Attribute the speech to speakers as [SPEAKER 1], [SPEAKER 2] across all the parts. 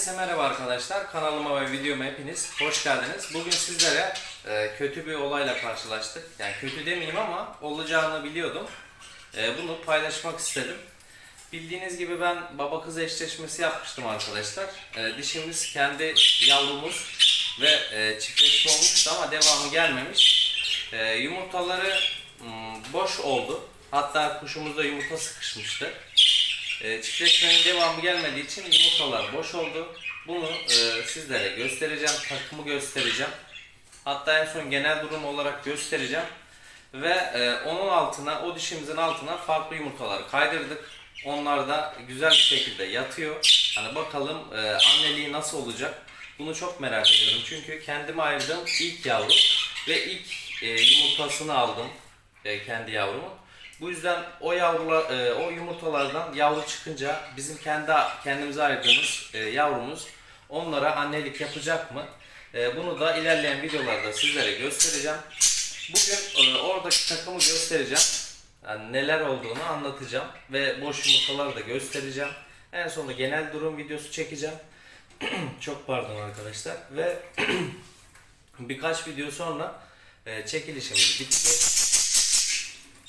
[SPEAKER 1] Herkese merhaba arkadaşlar. Kanalıma ve videoma hepiniz hoş geldiniz. Bugün sizlere e, kötü bir olayla karşılaştık. Yani kötü demeyeyim ama olacağını biliyordum. E, bunu paylaşmak istedim. Bildiğiniz gibi ben baba kız eşleşmesi yapmıştım arkadaşlar. E, dişimiz kendi yavrumuz ve e, çiftleşme olmuştu ama devamı gelmemiş. E, yumurtaları mm, boş oldu. Hatta kuşumuzda yumurta sıkışmıştı. E, çiftleşmenin devamı gelmediği için yumurtalar boş oldu. Bunu e, sizlere göstereceğim, takımı göstereceğim. Hatta en son genel durum olarak göstereceğim. Ve e, onun altına, o dişimizin altına farklı yumurtalar kaydırdık. Onlar da güzel bir şekilde yatıyor. Hani bakalım e, anneliği nasıl olacak? Bunu çok merak ediyorum. Çünkü kendime ayırdığım ilk yavru ve ilk e, yumurtasını aldım e, kendi yavrumun. Bu yüzden o yavrular, e, o yumurtalardan yavru çıkınca bizim kendi kendimize ayırdığımız e, yavrumuz onlara annelik yapacak mı? E, bunu da ilerleyen videolarda sizlere göstereceğim. Bugün e, oradaki takımı göstereceğim. Yani neler olduğunu anlatacağım ve boş yumurtaları da göstereceğim. En sonunda genel durum videosu çekeceğim. Çok pardon arkadaşlar ve birkaç video sonra e, çekilişimiz bitecek.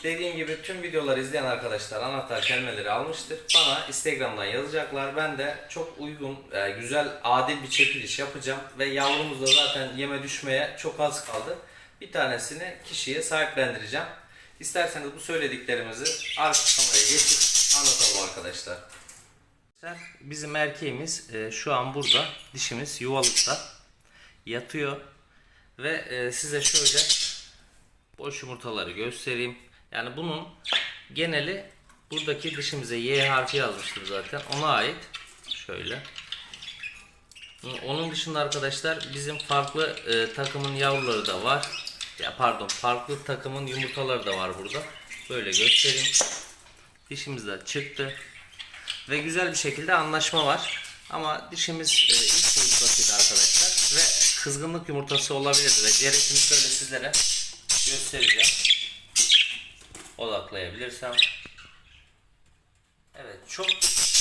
[SPEAKER 1] Dediğim gibi tüm videoları izleyen arkadaşlar anahtar kelimeleri almıştır. Bana Instagram'dan yazacaklar. Ben de çok uygun, e, güzel, adil bir çekiliş yapacağım. Ve yavrumuz da zaten yeme düşmeye çok az kaldı. Bir tanesini kişiye sahiplendireceğim. İsterseniz bu söylediklerimizi arka kameraya geçip anlatalım arkadaşlar. Bizim erkeğimiz e, şu an burada. Dişimiz yuvalıkta yatıyor. Ve e, size şöyle boş yumurtaları göstereyim. Yani bunun geneli buradaki dişimize Y harfi yazmıştım zaten. Ona ait. Şöyle. Onun dışında arkadaşlar bizim farklı e, takımın yavruları da var. Ya pardon, farklı takımın yumurtaları da var burada. Böyle göstereyim. Dişimiz de çıktı. Ve güzel bir şekilde anlaşma var. Ama dişimiz e, ilk yumurtasıydı arkadaşlar. Ve kızgınlık yumurtası olabilirdi. Ve gerekini şöyle sizlere göstereceğim odaklayabilirsem. Evet çok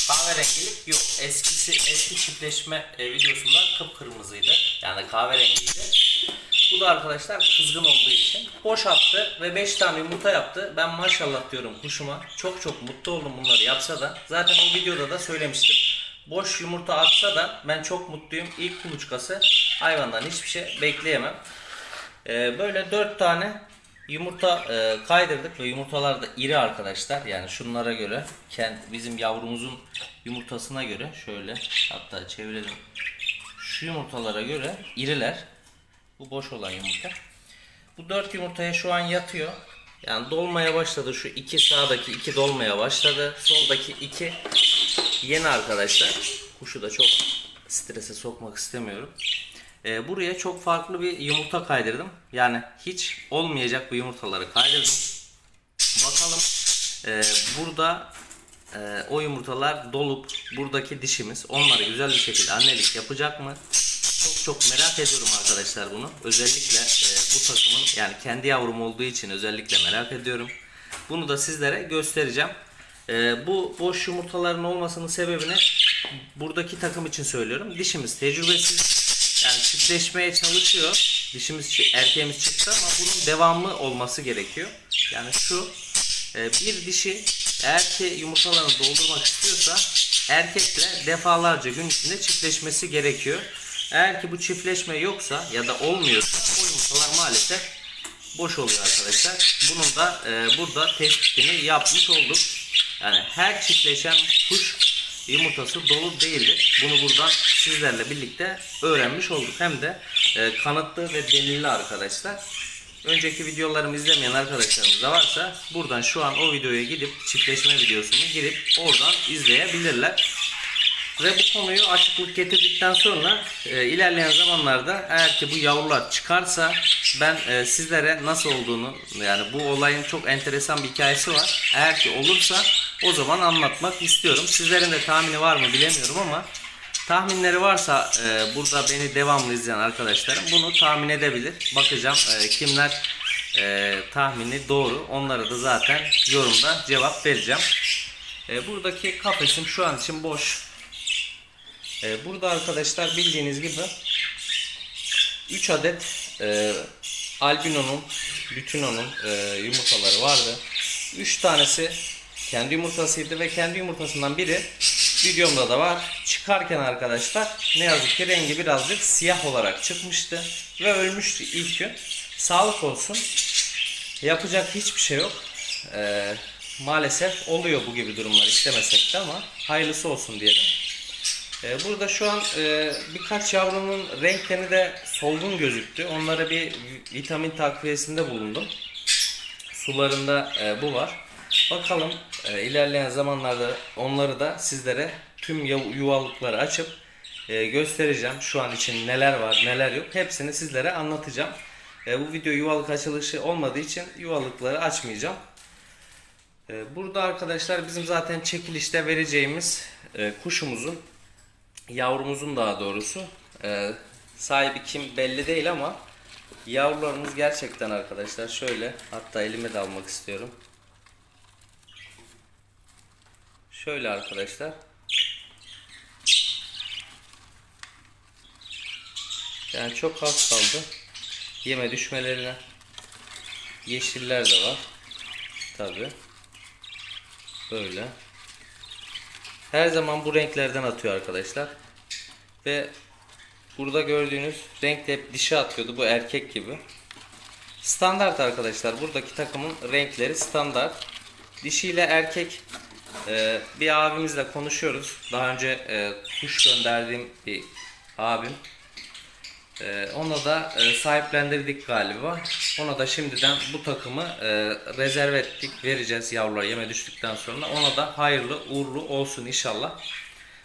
[SPEAKER 1] kahverengilik yok. Eskisi eski çiftleşme e, videosunda kıpkırmızıydı. Yani kahverengiydi. Bu da arkadaşlar kızgın olduğu için boş attı ve 5 tane yumurta yaptı. Ben maşallah diyorum kuşuma. Çok çok mutlu oldum bunları yapsa da. Zaten o videoda da söylemiştim. Boş yumurta atsa da ben çok mutluyum. İlk kuluçkası hayvandan hiçbir şey bekleyemem. Ee, böyle 4 tane Yumurta e, kaydırdık ve yumurtalar da iri arkadaşlar. Yani şunlara göre kend, bizim yavrumuzun yumurtasına göre şöyle hatta çevirelim. Şu yumurtalara göre iriler. Bu boş olan yumurta. Bu dört yumurtaya şu an yatıyor. Yani dolmaya başladı. Şu iki sağdaki iki dolmaya başladı. Soldaki iki yeni arkadaşlar. Kuşu da çok strese sokmak istemiyorum. E, buraya çok farklı bir yumurta kaydırdım. Yani hiç olmayacak bu yumurtaları kaydırdım. Bakalım e, burada e, o yumurtalar dolup buradaki dişimiz onları güzel bir şekilde annelik yapacak mı? Çok çok merak ediyorum arkadaşlar bunu. Özellikle e, bu takımın yani kendi yavrum olduğu için özellikle merak ediyorum. Bunu da sizlere göstereceğim. E, bu boş yumurtaların olmasının sebebini buradaki takım için söylüyorum. Dişimiz tecrübesiz çiftleşmeye çalışıyor. Dişimiz erkeğimiz çıktı ama bunun devamlı olması gerekiyor. Yani şu e, bir dişi eğer ki yumurtalarını doldurmak istiyorsa erkekle defalarca gün içinde çiftleşmesi gerekiyor. Eğer ki bu çiftleşme yoksa ya da olmuyorsa o yumurtalar maalesef boş oluyor arkadaşlar. Bunun da e, burada tespitini yapmış olduk. Yani her çiftleşen kuş yumurtası dolu değildir. Bunu buradan sizlerle birlikte öğrenmiş olduk. Hem de e, kanıtlı ve delilli arkadaşlar. Önceki videolarımı izlemeyen arkadaşlarımız da varsa buradan şu an o videoya gidip çiftleşme videosunu girip oradan izleyebilirler. Ve bu konuyu açıklık getirdikten sonra e, ilerleyen zamanlarda eğer ki bu yavrular çıkarsa ben e, sizlere nasıl olduğunu yani bu olayın çok enteresan bir hikayesi var. Eğer ki olursa o zaman anlatmak istiyorum. Sizlerin de tahmini var mı bilemiyorum ama tahminleri varsa e, burada beni devamlı izleyen arkadaşlarım bunu tahmin edebilir. Bakacağım e, kimler e, tahmini doğru onlara da zaten yorumda cevap vereceğim. E, buradaki kafesim şu an için boş. Ee, burada arkadaşlar bildiğiniz gibi 3 adet e, albinonun, lütinonun e, yumurtaları vardı. 3 tanesi kendi yumurtasıydı ve kendi yumurtasından biri videomda da var. Çıkarken arkadaşlar ne yazık ki rengi birazcık siyah olarak çıkmıştı ve ölmüştü ilk gün. Sağlık olsun. Yapacak hiçbir şey yok. Ee, maalesef oluyor bu gibi durumlar istemesek de ama hayırlısı olsun diyelim. Ee, burada şu an e, birkaç yavrunun renklerini de solgun gözüktü. Onlara bir vitamin takviyesinde bulundum. Sularında e, bu var. Bakalım e, ilerleyen zamanlarda onları da sizlere tüm yuvalıkları açıp e, göstereceğim. Şu an için neler var neler yok hepsini sizlere anlatacağım. E, bu video yuvalık açılışı olmadığı için yuvalıkları açmayacağım. E, burada arkadaşlar bizim zaten çekilişte vereceğimiz e, kuşumuzun yavrumuzun daha doğrusu e, sahibi kim belli değil ama yavrularımız gerçekten arkadaşlar şöyle hatta elime de almak istiyorum. Şöyle arkadaşlar. Yani çok az kaldı. Yeme düşmelerine. Yeşiller de var. Tabi. Böyle. Her zaman bu renklerden atıyor arkadaşlar. Ve burada gördüğünüz renk de hep dişi atıyordu. Bu erkek gibi. Standart arkadaşlar. Buradaki takımın renkleri standart. Dişi ile erkek e, bir abimizle konuşuyoruz. Daha önce e, kuş gönderdiğim bir abim. E, ona da e, sahiplendirdik galiba. Ona da şimdiden bu takımı e, rezerve ettik. Vereceğiz yavrular yeme düştükten sonra. Ona da hayırlı uğurlu olsun inşallah.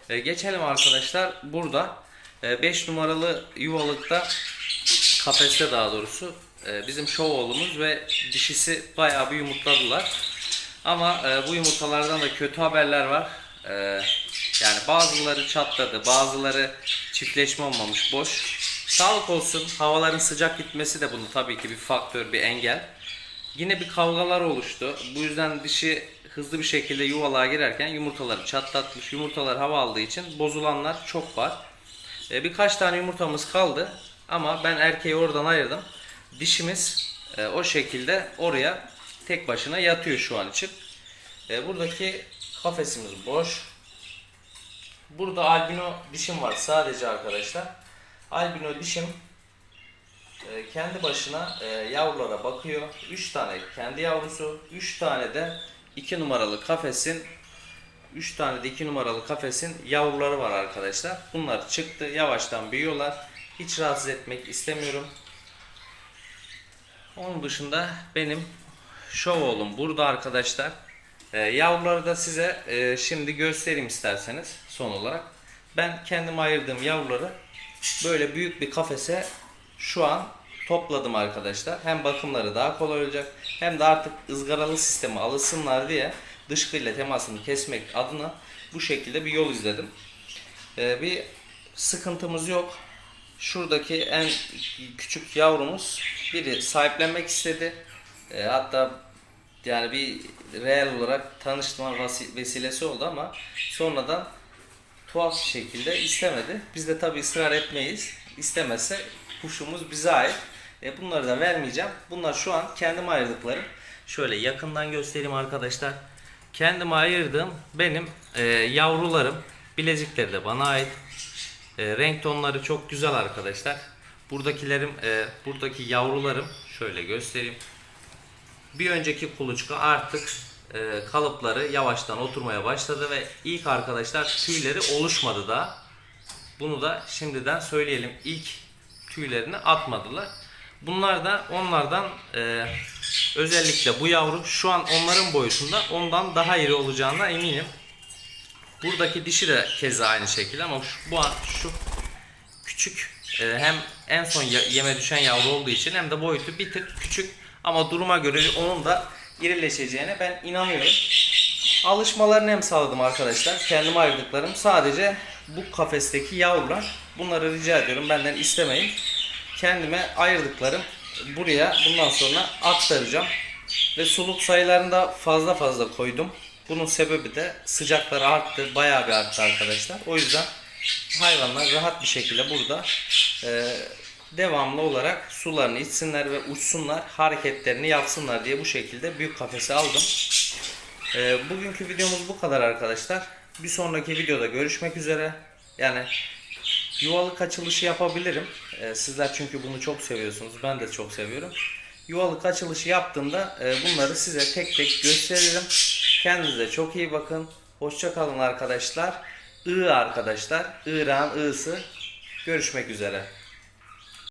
[SPEAKER 1] E, geçelim arkadaşlar. Burada 5 numaralı yuvalıkta kafeste daha doğrusu e, bizim şov oğlumuz ve dişisi bayağı bir yumurtladılar. Ama e, bu yumurtalardan da kötü haberler var. E, yani bazıları çatladı, bazıları çiftleşme olmamış, boş. Sağlık olsun. Havaların sıcak gitmesi de bunu tabii ki bir faktör, bir engel. Yine bir kavgalar oluştu. Bu yüzden dişi hızlı bir şekilde yuvalığa girerken yumurtaları çatlatmış. Yumurtalar hava aldığı için bozulanlar çok var. E, birkaç tane yumurtamız kaldı. Ama ben erkeği oradan ayırdım. Dişimiz e, o şekilde oraya tek başına yatıyor şu an için. E, buradaki kafesimiz boş. Burada albino dişim var sadece arkadaşlar. Albino dişim e, kendi başına e, yavrulara bakıyor. 3 tane kendi yavrusu, 3 tane de 2 numaralı kafesin 3 tane de 2 numaralı kafesin yavruları var arkadaşlar. Bunlar çıktı. Yavaştan büyüyorlar. Hiç rahatsız etmek istemiyorum. Onun dışında benim şov oğlum burada arkadaşlar. Ee, yavruları da size e, şimdi göstereyim isterseniz son olarak. Ben kendim ayırdığım yavruları böyle büyük bir kafese şu an topladım arkadaşlar. Hem bakımları daha kolay olacak hem de artık ızgaralı sisteme alışsınlar diye dışkıyla temasını kesmek adına bu şekilde bir yol izledim. Ee, bir sıkıntımız yok. Şuradaki en küçük yavrumuz biri sahiplenmek istedi. Ee, hatta yani bir reel olarak tanışma vesilesi oldu ama sonradan tuhaf bir şekilde istemedi. Biz de tabi ısrar etmeyiz. İstemezse kuşumuz bize ait. E bunları da vermeyeceğim. Bunlar şu an kendim ayırdıklarım. Şöyle yakından göstereyim arkadaşlar. Kendim ayırdığım benim e, yavrularım. Bilezikleri de bana ait. E, renk tonları çok güzel arkadaşlar. Buradakilerim, e, buradaki yavrularım şöyle göstereyim. Bir önceki kuluçka artık e, kalıpları yavaştan oturmaya başladı ve ilk arkadaşlar tüyleri oluşmadı da. Bunu da şimdiden söyleyelim. İlk tüylerini atmadılar. Bunlar da onlardan e, özellikle bu yavru şu an onların boyutunda ondan daha iri olacağına eminim. Buradaki dişi de keza aynı şekilde ama şu, bu an şu küçük e, hem en son yeme düşen yavru olduğu için hem de boyutu bir tık küçük ama duruma göre onun da irileşeceğine ben inanıyorum. Alışmalarını hem sağladım arkadaşlar. Kendime ayırdıklarım sadece bu kafesteki yavrular. Bunları rica ediyorum benden istemeyin. Kendime ayırdıklarım buraya bundan sonra aktaracağım. Ve suluk sayılarını da fazla fazla koydum. Bunun sebebi de sıcaklar arttı. Bayağı bir arttı arkadaşlar. O yüzden hayvanlar rahat bir şekilde burada e, devamlı olarak sularını içsinler ve uçsunlar, hareketlerini yapsınlar diye bu şekilde büyük kafese aldım. E, bugünkü videomuz bu kadar arkadaşlar. Bir sonraki videoda görüşmek üzere. Yani yuvalık açılışı yapabilirim. E, sizler çünkü bunu çok seviyorsunuz. Ben de çok seviyorum. Yuvalık açılışı yaptığımda e, bunları size tek tek gösteririm. Kendinize çok iyi bakın. Hoşça kalın arkadaşlar. I arkadaşlar. İran I'sı. Görüşmek üzere.